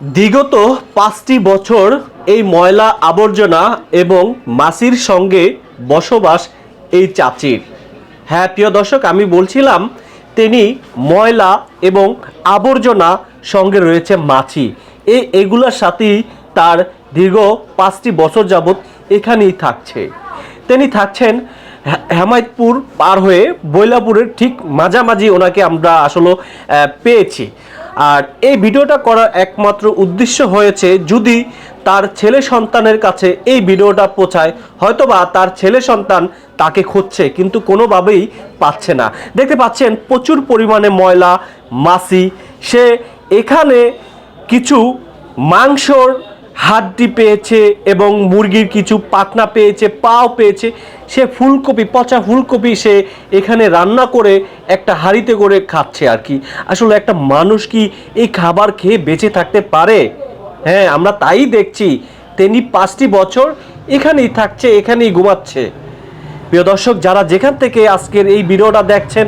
বিগত পাঁচটি বছর এই ময়লা আবর্জনা এবং মাছির সঙ্গে বসবাস এই চাচির। হ্যাঁ প্রিয় দর্শক, আমি বলছিলাম তিনি ময়লা এবং আবর্জনা সঙ্গে রয়েছে মাছি। এই এগুলোর সাথেই তার দীর্ঘ পাঁচটি বছর যাবৎ এখানেই থাকছে। তিনি থাকছেন হেমায়তপুর পার হয়ে বৈলাপুরের ঠিক মাঝামাঝি ওনাকে আমরা আসলে পেয়েছি। আর এই ভিডিওটা করার একমাত্র উদ্দেশ্য হয়েছে যদি তার ছেলে সন্তানের কাছে এই ভিডিওটা পৌঁছায়, হয়তোবা তার ছেলে সন্তান তাকে খুঁজছে, কিন্তু কোনোভাবেই পাচ্ছে না। দেখতে পাচ্ছেন, প্রচুর পরিমাণে ময়লা, মাছি। সে এখানে কিছু মাংসর হাড্ডি পেয়েছে এবং মুরগির কিছু পাখনা পেয়েছে, পাও পেয়েছে। সে ফুলকপি, পচা ফুলকপি সে এখানে রান্না করে একটা হাঁড়িতে করে খাচ্ছে আর কি। আসলে একটা মানুষ কি এই খাবার খেয়ে বেঁচে থাকতে পারে? হ্যাঁ আমরা তাই দেখছি। তিনি পাঁচটি বছর এখানেই থাকছে, এখানেই ঘুমাচ্ছে। প্রিয় দর্শক, যারা যেখান থেকে আজকের এই ভিডিওটা দেখছেন,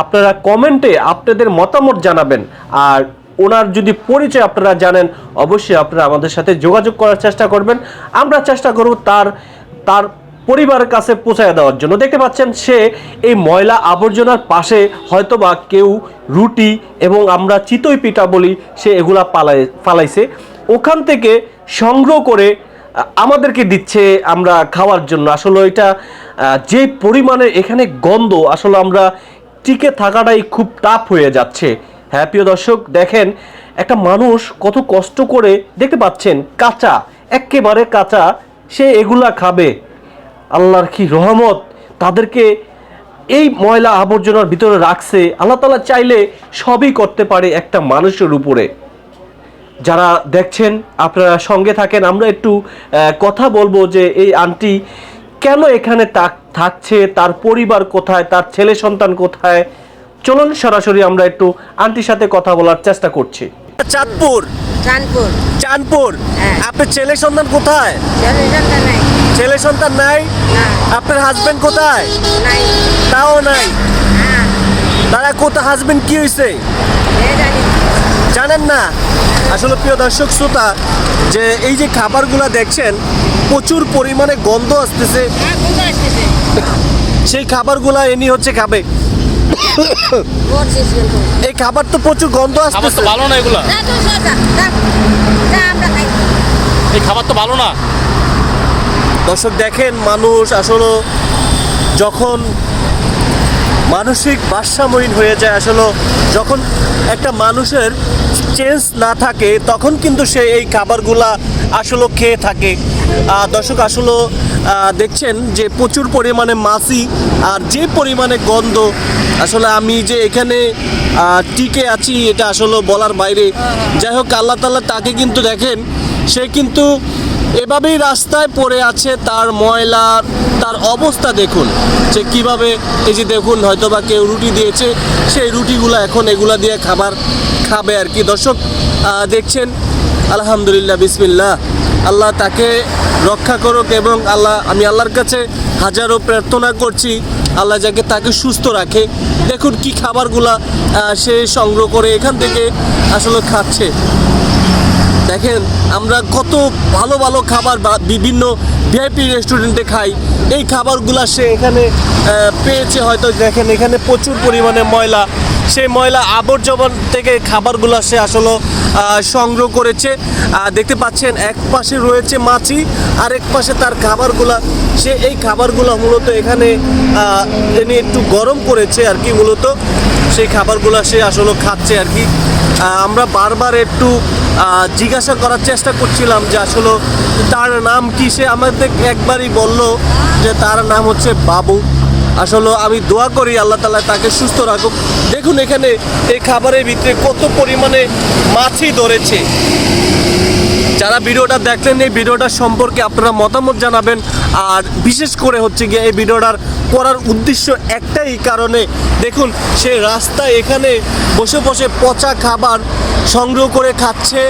আপনারা কমেন্টে আপনাদের মতামত জানাবেন। আর ওনার যদি পরিচয় আপনারা জানেন, অবশ্যই আপনারা আমাদের সাথে যোগাযোগ করার চেষ্টা করবেন। আমরা চেষ্টা করব তার তার পরিবারের কাছে পৌঁছায় দেওয়ার জন্য। দেখতে পাচ্ছেন, সে এই ময়লা আবর্জনার পাশে হয়তোবা কেউ রুটি এবং আমরা চিতই পিঠা বলি, সে এগুলা পালাই ফালাইছে। ওখান থেকে সংগ্রহ করে আমাদেরকে দিচ্ছে আমরা খাওয়ার জন্য। আসলে এটা যে পরিমাণে এখানে গন্ধ, আসলে আমরা টিকে থাকাটাই খুব টাফ হয়ে যাচ্ছে। হ্যাঁ প্রিয় দর্শক, দেখেন, একটা মানুষ কত কষ্ট করে দেখতে পাচ্ছেন, কাঁচা একেবারে কাঁচা, সে এগুলা খাবে। আল্লাহর কি রহমত, তাদেরকে এই ময়লা আবর্জনার ভিতরে রাখছে। আল্লাহ তালা চাইলে সবই করতে পারে একটা মানুষের উপরে। যারা দেখছেন, আপনারা সঙ্গে থাকেন, আমরা একটু কথা বলব যে এই আন্টি কেন এখানে থাকছে, তার পরিবার কোথায়, তার ছেলে সন্তান কোথায়? চলুন সরাসরি আমরা একটু আন্টির সাথে কথা বলার চেষ্টা করছি। চাঁদপুর। চাঁদপুর। চাঁদপুর? হ্যাঁ। আপনার ছেলে সন্তান কোথায়? ছেলে সন্তান নাই। ছেলে সন্তান নাই? না। আপনার হাজবেন্ড কোথায়? নাই। তাও নাই? হ্যাঁ। তারা কোথায় হাজবেন্ড কি হয়েছে এ জানি জানেন না? আসলে প্রিয় দর্শক শ্রোতা যে এই যে খাবারগুলো দেখছেন প্রচুর পরিমাণে গন্ধ আসতেছে। হ্যাঁ কোনটা আসতেছে। সেই খাবারগুলো এনি হচ্ছে খাবে। এই খাবার তো প্রচুর গন্ধ আসছে তো ভালো না এগুলা? এই খাবার তো ভালো না। দর্শক দেখেন মানুষ আসলে যখন মানসিক ভারসাম্যহীন হয়ে যায় আসলে। যখন একটা মানুষের চেঞ্জ না থাকে, তখন কিন্তু সে এই খাবারগুলা আসলে খেয়ে থাকে। দর্শক, আসলে দেখছেন যে প্রচুর পরিমাণে মাছি আর যে পরিমাণে গন্ধ, আসলে আমি যে এখানে টিকে আছি, এটা আসলে বলার বাইরে। যাই হোক, আল্লাহ তাল্লাহ তাকে কিন্তু দেখেন, সে কিন্তু এভাবেই রাস্তায় পড়ে আছে তার ময়লা, তার অবস্থা দেখুন, যে কীভাবে এই যে দেখুন হয়তো বা কেউ রুটি দিয়েছে, সেই রুটিগুলো এখন এগুলা দিয়ে খাবার খাবে আর কি। দর্শক দেখছেন? আলহামদুলিল্লাহ, বিসমিল্লাহ। আল্লাহ তাকে রক্ষা করুক এবং আল্লাহ, আমি আল্লাহর কাছে হাজারো প্রার্থনা করছি। আল্লাহ যাকে তাকে সুস্থ রাখে। দেখুন কি খাবারগুলা সে সংগ্রহ করে এখান থেকে আসলে খাচ্ছে। দেখেন, আমরা কত ভালো ভালো খাবার বিভিন্ন ভিআইপি রেস্টুরেন্টে খাই। এই খাবারগুলা সে এখানে পেয়েছে হয়তো। দেখেন, এখানে প্রচুর পরিমাণে ময়লা। সেই ময়লা আবর্জনা থেকে খাবারগুলা সে আসলে সংগ্রহ করেছে। দেখতে পাচ্ছেন, এক পাশে রয়েছে মাছি, আর এক পাশে তার খাবারগুলা। সে এই খাবারগুলো মূলত এখানে এনে একটু গরম করেছে আর কি মূলত। সেই খাবারগুলা সে আসলে খাচ্ছে আর কি। আমরা বারবার একটু জিজ্ঞাসা করার চেষ্টা করছিলাম যে আসলে তার নাম কি? সে আমাদের একবারই বলল যে তার নাম হচ্ছে বাবু। আসলে আমি দোয়া করি আল্লাহ তালা তাকে সুস্থ রাখুক। দেখুন এখানে এই খাবারের ভিতরে কত পরিমাণে মাছই ধরেছে। যারা ভিডিওটা দেখলেন, এই ভিডিওটা সম্পর্কে আপনারা মতামত জানাবেন। আর বিশেষ করে হচ্ছে গিয়ে এই ভিডিওটার করার উদ্দেশ্য একটাই কারণে, দেখুন, সে রাস্তায় এখানে বসে বসে পচা খাবার সংগ্রহ করে খাচ্ছে।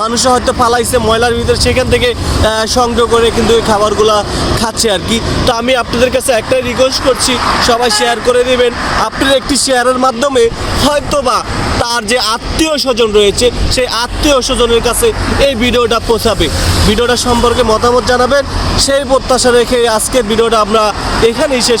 মানুষ হয়তো ফালাইছে ময়লার ভিতরে, সেখান থেকে সংগ্রহ করে কিন্তু ওই খাবারগুলা খাচ্ছে আর কি। তো আমি আপনাদের কাছে একটাই রিকোয়েস্ট করছি, সবাই শেয়ার করে দেবেন। আপনার একটি শেয়ারের মাধ্যমে হয়তোবা তার যে আত্মীয় স্বজন রয়েছে, সেই আত্মীয় স্বজনের কাছে এই ভিডিওটা পৌঁছাবে। ভিডিওটা সম্পর্কে মতামত জানাবেন, সেই প্রত্যাশা রেখে আজকের ভিডিওটা আমরা এখানেই শেষ